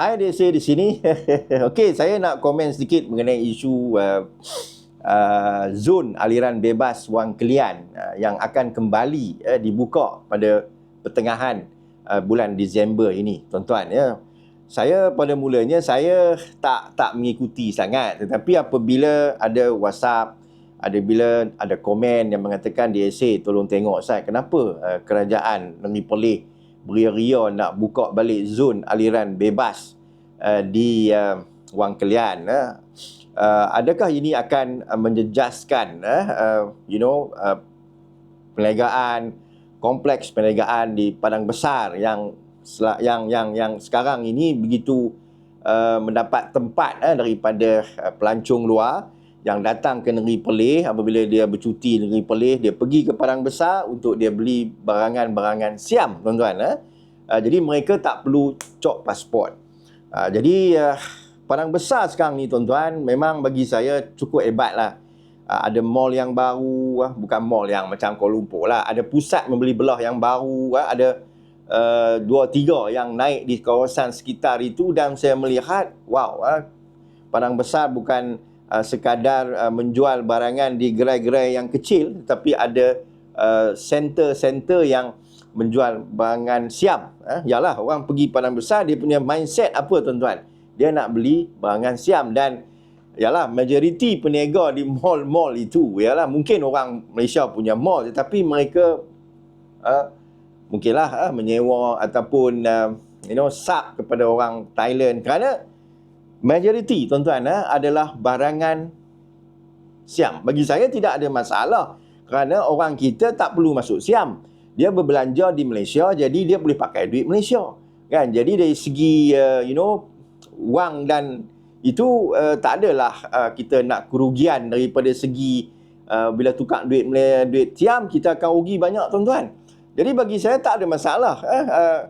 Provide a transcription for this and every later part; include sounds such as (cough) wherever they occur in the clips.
Hai DSA di sini. (laughs) Okey, saya nak komen sedikit mengenai isu uh, uh, zon aliran bebas wang kelian uh, yang akan kembali uh, dibuka pada pertengahan uh, bulan Disember ini, tuan-tuan ya. Saya pada mulanya saya tak tak mengikuti sangat tetapi apabila ada WhatsApp ada bila ada komen yang mengatakan DSA tolong tengok saya kenapa uh, kerajaan Perlis beria-ria nak buka balik zon aliran bebas uh, di uh, Wang Kelian uh. Uh, adakah ini akan uh, menjejaskan uh, uh, you know uh, perniagaan kompleks perniagaan di Padang Besar yang yang yang yang sekarang ini begitu uh, mendapat tempat uh, daripada uh, pelancong luar yang datang ke negeri Perlis apabila dia bercuti negeri Perlis dia pergi ke Padang Besar untuk dia beli barangan-barangan siam tuan-tuan eh? uh, jadi mereka tak perlu cok pasport. Uh, jadi uh, Padang Besar sekarang ni tuan-tuan memang bagi saya cukup hebat lah uh, ada mall yang baru uh, bukan mall yang macam Kuala Lumpur lah. Ada pusat membeli belah yang baru uh, ada uh, dua tiga yang naik di kawasan sekitar itu dan saya melihat wow uh, Padang Besar bukan uh, sekadar uh, menjual barangan di gerai-gerai yang kecil tetapi ada uh, center-center yang menjual barangan siam. Uh, yalah orang pergi padang besar dia punya mindset apa tuan-tuan? Dia nak beli barangan siam dan yalah majoriti peniaga di mall-mall itu yalah mungkin orang Malaysia punya mall tetapi mereka uh, mungkinlah uh, menyewa ataupun uh, you know sub kepada orang Thailand. Kerana majoriti tuan-tuan eh, adalah barangan siam. Bagi saya tidak ada masalah kerana orang kita tak perlu masuk siam. Dia berbelanja di Malaysia jadi dia boleh pakai duit Malaysia. Kan? Jadi dari segi uh, you know wang dan itu uh, tak adalah uh, kita nak kerugian daripada segi uh, bila tukar duit duit siam kita akan rugi banyak tuan-tuan. Jadi bagi saya tak ada masalah eh uh,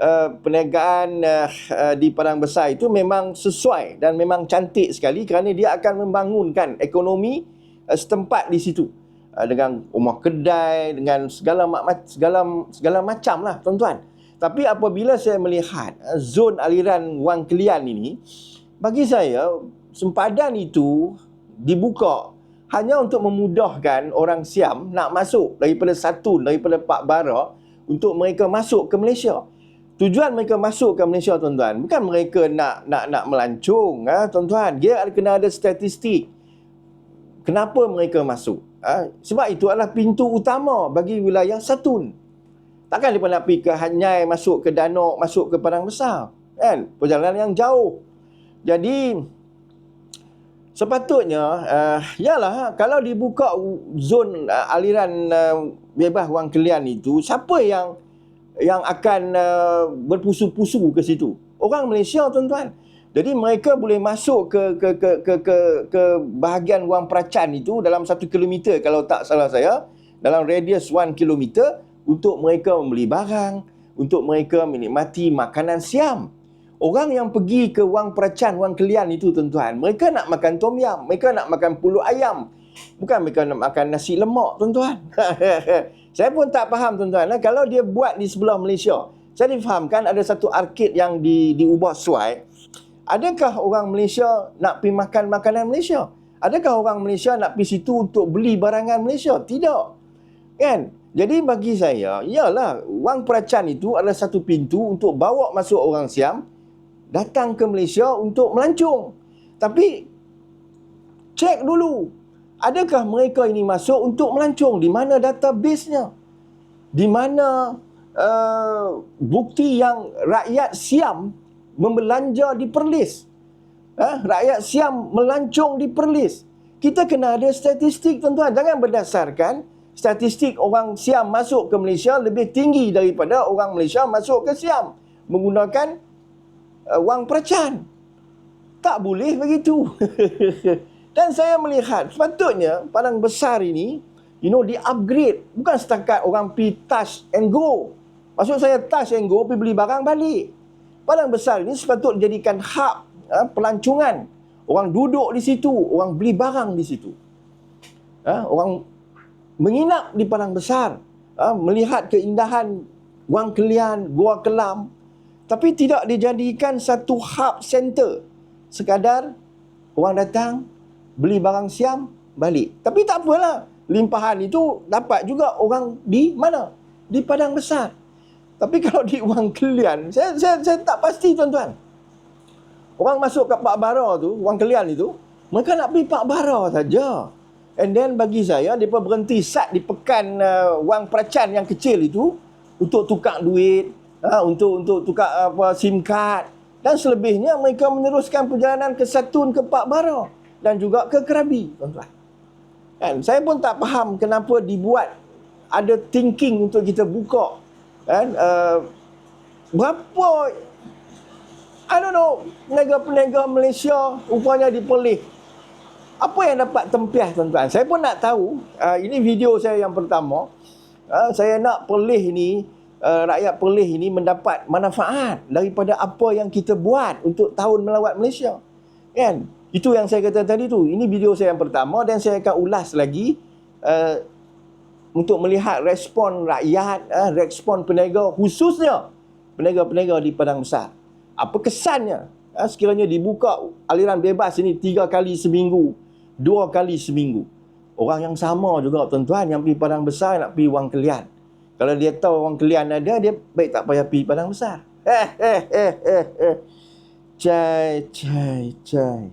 Uh, perniagaan uh, uh, di Padang Besar itu memang sesuai dan memang cantik sekali kerana dia akan membangunkan ekonomi uh, setempat di situ uh, dengan rumah kedai dengan segala segala segala macam lah tuan-tuan. Tapi apabila saya melihat uh, zon aliran wang kelian ini bagi saya sempadan itu dibuka hanya untuk memudahkan orang Siam nak masuk daripada Satun daripada Pak Bara untuk mereka masuk ke Malaysia tujuan mereka masuk ke Malaysia tuan-tuan. Bukan mereka nak nak nak melancung ha, tuan-tuan. Dia ada kena ada statistik. Kenapa mereka masuk ha? sebab itu adalah pintu utama bagi wilayah Satun. Takkan mereka nak pergi ke Hanyai masuk ke Danok masuk ke Padang Besar kan? Perjalanan yang jauh. Jadi sepatutnya uh, yalah kalau dibuka zon uh, aliran uh, bebas wang kelian itu siapa yang yang akan uh, berpusu-pusu ke situ. Orang Malaysia tuan-tuan. Jadi mereka boleh masuk ke ke ke ke ke, ke bahagian Wang Pracan itu dalam satu kilometer kalau tak salah saya dalam radius 1 kilometer untuk mereka membeli barang, untuk mereka menikmati makanan siam. Orang yang pergi ke Wang Pracan, Wang Kelian itu tuan-tuan, mereka nak makan tom yam, mereka nak makan pulut ayam. Bukan mereka nak makan nasi lemak tuan-tuan. (laughs) Saya pun tak faham tuan-tuan. Kalau dia buat di sebelah Malaysia, saya difahamkan ada satu arcade yang di diubah suai. Adakah orang Malaysia nak pergi makan makanan Malaysia? Adakah orang Malaysia nak pergi situ untuk beli barangan Malaysia? Tidak. Kan? Jadi bagi saya, iyalah wang peracan itu adalah satu pintu untuk bawa masuk orang Siam datang ke Malaysia untuk melancung. Tapi cek dulu Adakah mereka ini masuk untuk melancong? Di mana database-nya? Di mana uh, bukti yang rakyat Siam membelanja di Perlis? Uh, rakyat Siam melancong di Perlis. Kita kena ada statistik tuan-tuan. Jangan berdasarkan statistik orang Siam masuk ke Malaysia lebih tinggi daripada orang Malaysia masuk ke Siam menggunakan uh, wang peracan. Tak boleh begitu. (laughs) Dan saya melihat sepatutnya padang besar ini you know di upgrade bukan setakat orang pi touch and go. Maksud saya touch and go pi beli barang balik. Padang besar ini sepatutnya dijadikan hub ha, pelancongan. Orang duduk di situ, orang beli barang di situ. Ha, orang menginap di padang besar, ha, melihat keindahan Wang Kelian, Gua Kelam. Tapi tidak dijadikan satu hub center. Sekadar orang datang, beli barang siam, balik. Tapi tak apalah. Limpahan itu dapat juga orang di mana? Di Padang Besar. Tapi (laughs) kalau di Wang Kelian, saya, saya, saya tak pasti tuan-tuan. Orang masuk ke Pak Bara tu, Wang Kelian itu, mereka nak pergi Pak Bara saja. And then bagi saya, mereka berhenti sat di pekan uh, Wang Pracan yang kecil itu untuk tukar duit, uh, untuk untuk tukar apa SIM card dan selebihnya mereka meneruskan perjalanan ke Satun ke Pak Bara dan juga ke Krabi, tuan-tuan. Kan? Saya pun tak faham kenapa dibuat ada thinking untuk kita buka kan? Uh, berapa I don't know peniaga-peniaga Malaysia rupanya dipelih. Apa yang dapat tempiah tuan-tuan? Saya pun nak tahu. Uh, ini video saya yang pertama. Uh, saya nak pelih ni uh, rakyat pelih ini mendapat manfaat daripada apa yang kita buat untuk tahun melawat Malaysia. Kan itu yang saya kata tadi tu ini video saya yang pertama dan saya akan ulas lagi uh, untuk melihat respon rakyat, eh, respon peniaga khususnya peniaga-peniaga di Padang Besar. Apa kesannya eh, sekiranya dibuka aliran bebas ini tiga kali seminggu, dua kali seminggu. Orang yang sama juga tuan-tuan yang pergi Padang Besar nak pergi Wang Kelian. Kalau dia tahu Wang Kelian ada, dia baik tak payah pergi Padang Besar. Eh, eh, eh, eh, eh. Cai, cai, cai.